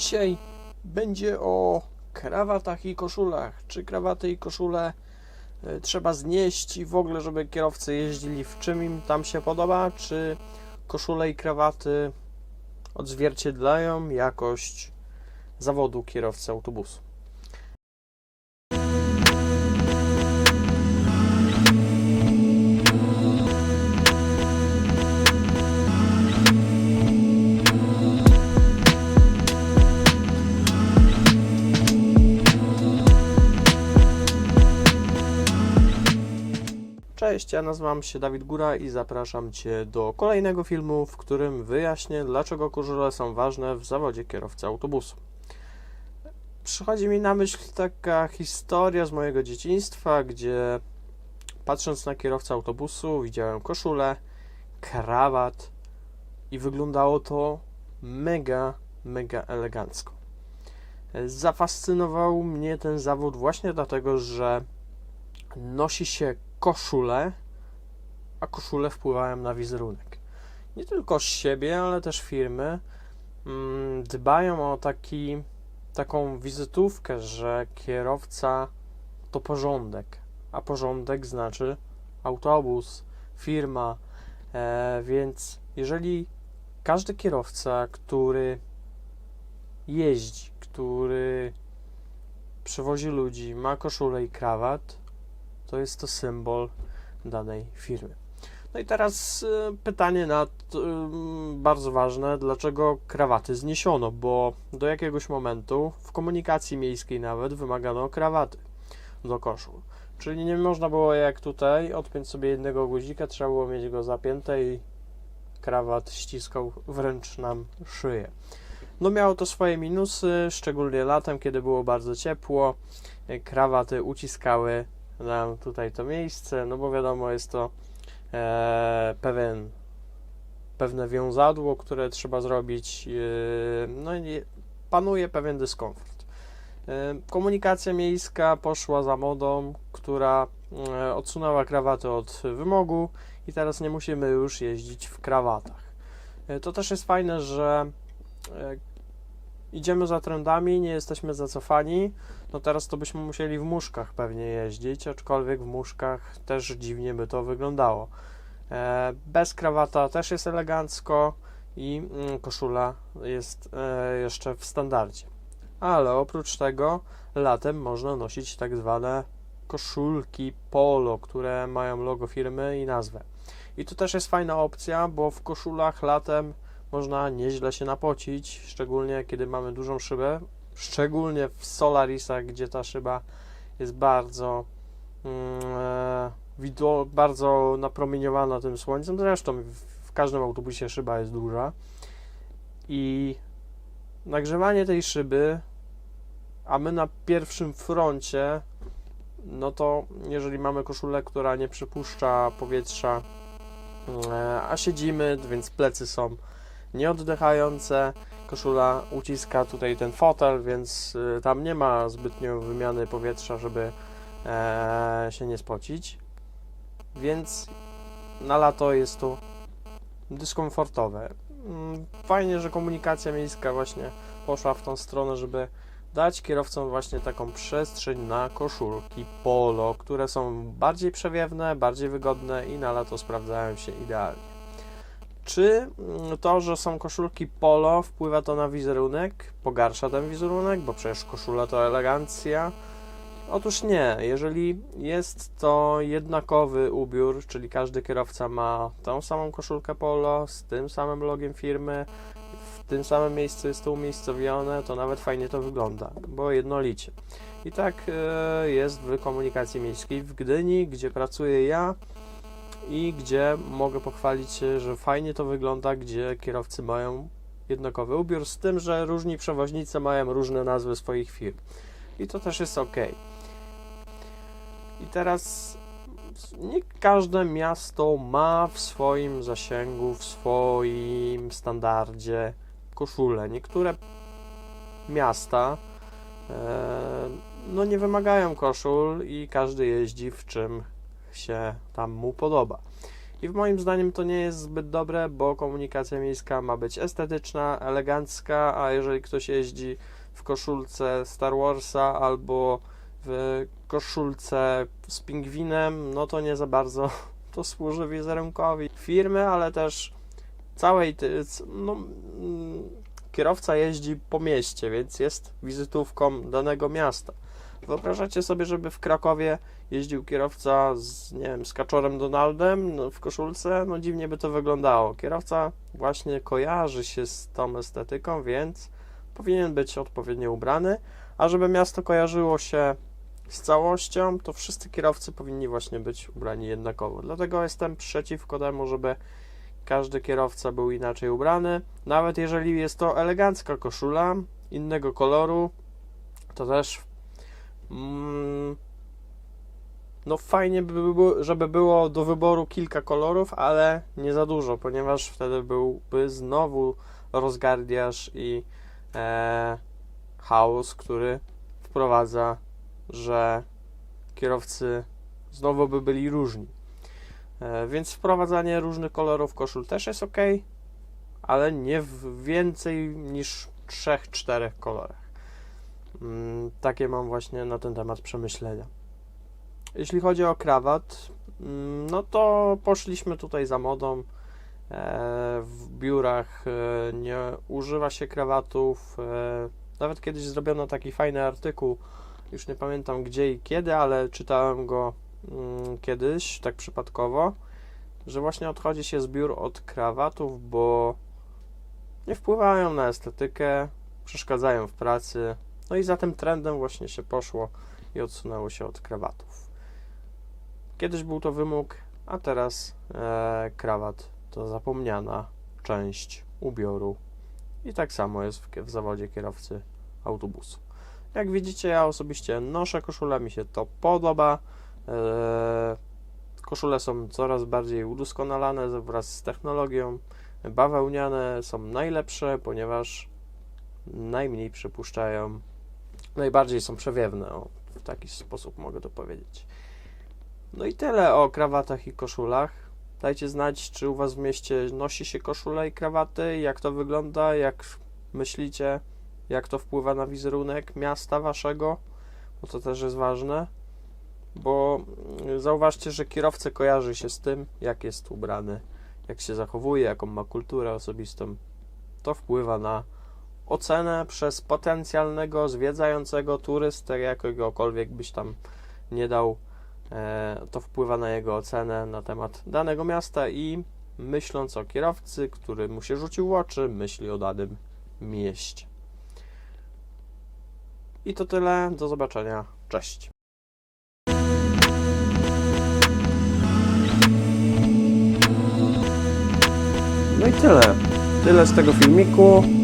Dzisiaj będzie o krawatach i koszulach. Czy krawaty i koszule e, trzeba znieść i w ogóle, żeby kierowcy jeździli w czym im tam się podoba, czy koszule i krawaty odzwierciedlają jakość zawodu kierowcy autobusu. Cześć, ja nazywam się Dawid Góra i zapraszam Cię do kolejnego filmu, w którym wyjaśnię, dlaczego koszule są ważne w zawodzie kierowcy autobusu. Przychodzi mi na myśl taka historia z mojego dzieciństwa, gdzie patrząc na kierowcę autobusu, widziałem koszulę, krawat i wyglądało to mega, mega elegancko. Zafascynował mnie ten zawód właśnie dlatego, że nosi się koszule, a koszule wpływają na wizerunek. Nie tylko siebie, ale też firmy mm, dbają o taki, taką wizytówkę, że kierowca to porządek, a porządek znaczy autobus, firma, e, więc jeżeli każdy kierowca, który jeździ, który przewozi ludzi, ma koszulę i krawat, to jest to symbol danej firmy. No i teraz y, pytanie na ym, bardzo ważne, dlaczego krawaty zniesiono, bo do jakiegoś momentu w komunikacji miejskiej nawet wymagano krawaty do koszul. Czyli nie można było jak tutaj odpiąć sobie jednego guzika, trzeba było mieć go zapięte i krawat ściskał wręcz nam szyję. No miało to swoje minusy, szczególnie latem, kiedy było bardzo ciepło. y, Krawaty uciskały nam tutaj to miejsce, no bo wiadomo, jest to e, pewien, pewne wiązadło, które trzeba zrobić, e, no i panuje pewien dyskomfort. E, komunikacja miejska poszła za modą, która e, odsunęła krawaty od wymogu i teraz nie musimy już jeździć w krawatach. E, to też jest fajne, że e, idziemy za trendami, nie jesteśmy zacofani, no teraz to byśmy musieli w muszkach pewnie jeździć, aczkolwiek w muszkach też dziwnie by to wyglądało. E, bez krawata też jest elegancko i mm, koszula jest e, jeszcze w standardzie. Ale oprócz tego latem można nosić tak zwane koszulki polo, które mają logo firmy i nazwę. I to też jest fajna opcja, bo w koszulach latem można nieźle się napocić, szczególnie kiedy mamy dużą szybę, szczególnie w Solarisach, gdzie ta szyba jest bardzo mm, wido- bardzo napromieniowana tym słońcem. Zresztą w, każdym autobusie szyba jest duża i nagrzewanie tej szyby, a my na pierwszym froncie, no to jeżeli mamy koszulę, która nie przypuszcza powietrza, e, a siedzimy, więc plecy są nieoddychające, koszula uciska tutaj ten fotel, więc y, tam nie ma zbytnio wymiany powietrza, żeby e, się nie spocić. Więc na lato jest to dyskomfortowe. Mm, Fajnie, że komunikacja miejska właśnie poszła w tą stronę, żeby dać kierowcom właśnie taką przestrzeń na koszulki polo, które są bardziej przewiewne, bardziej wygodne i na lato sprawdzają się idealnie. Czy mm, to, że są koszulki polo, wpływa to na wizerunek? Pogarsza ten wizerunek, bo przecież koszula to elegancja. Otóż nie. Jeżeli jest to jednakowy ubiór, czyli każdy kierowca ma tą samą koszulkę polo z tym samym logiem firmy, w tym samym miejscu jest to umiejscowione, to nawet fajnie to wygląda, bo jednolicie. I tak e, jest w komunikacji miejskiej w Gdyni, gdzie pracuję ja i gdzie mogę pochwalić się, że fajnie to wygląda, gdzie kierowcy mają jednakowy ubiór, z tym, że różni przewoźnicy mają różne nazwy swoich firm. I to też jest ok. I teraz nie każde miasto ma w swoim zasięgu, w swoim standardzie koszulę. Niektóre miasta e, no nie wymagają koszul i każdy jeździ w czym się tam mu podoba. I w moim zdaniem to nie jest zbyt dobre, bo komunikacja miejska ma być estetyczna, elegancka, a jeżeli ktoś jeździ w koszulce Star Warsa albo w koszulce z pingwinem, no to nie za bardzo to służy wizerunkowi firmy, ale też całej no, mm, kierowca jeździ po mieście, więc jest wizytówką danego miasta. Wyobrażacie sobie, żeby w Krakowie jeździł kierowca z, nie wiem, z kaczorem Donaldem no, w koszulce? No dziwnie by to wyglądało. Kierowca właśnie kojarzy się z tą estetyką, więc powinien być odpowiednio ubrany, a żeby miasto kojarzyło się z całością, to wszyscy kierowcy powinni właśnie być ubrani jednakowo. Dlatego jestem przeciwko temu, żeby każdy kierowca był inaczej ubrany. Nawet jeżeli jest to elegancka koszula innego koloru, to też mm, no fajnie by było, żeby było do wyboru kilka kolorów, ale nie za dużo, ponieważ wtedy byłby znowu rozgardiaż i e, chaos, który wprowadza, że kierowcy znowu by byli różni. E, więc wprowadzanie różnych kolorów koszul też jest ok, ale nie w więcej niż 3-4 kolorach. Mm, takie mam właśnie na ten temat przemyślenia. Jeśli chodzi o krawat, mm, no to poszliśmy tutaj za modą. E, w biurach e, nie używa się krawatów. E, nawet kiedyś zrobiono taki fajny artykuł, już nie pamiętam gdzie i kiedy, ale czytałem go mm, kiedyś, tak przypadkowo, że właśnie odchodzi się z biur od krawatów, bo nie wpływają na estetykę, przeszkadzają w pracy. No i za tym trendem właśnie się poszło i odsunęło się od krawatów. Kiedyś był to wymóg, a teraz e, krawat to zapomniana część ubioru. I tak samo jest w, w zawodzie kierowcy autobusu. Jak widzicie, ja osobiście noszę koszulę, mi się to podoba. E, koszule są coraz bardziej udoskonalane wraz z technologią. Bawełniane są najlepsze, ponieważ najmniej przypuszczają, najbardziej są przewiewne. O, w taki sposób mogę to powiedzieć. No i tyle o krawatach i koszulach. Dajcie znać, czy u Was w mieście nosi się koszule i krawaty, jak to wygląda, jak myślicie, jak to wpływa na wizerunek miasta Waszego, bo to też jest ważne. Bo mm, zauważcie, że kierowca kojarzy się z tym, jak jest ubrany, jak się zachowuje, jaką ma kulturę osobistą. To wpływa na ocenę przez potencjalnego zwiedzającego turystę, jakiegokolwiek byś tam nie dał, e, to wpływa na jego ocenę na temat danego miasta i myśląc o kierowcy, który mu się rzucił oczy, myśli o danym mieście. I to tyle, do zobaczenia, cześć. No i tyle. Tyle z tego filmiku.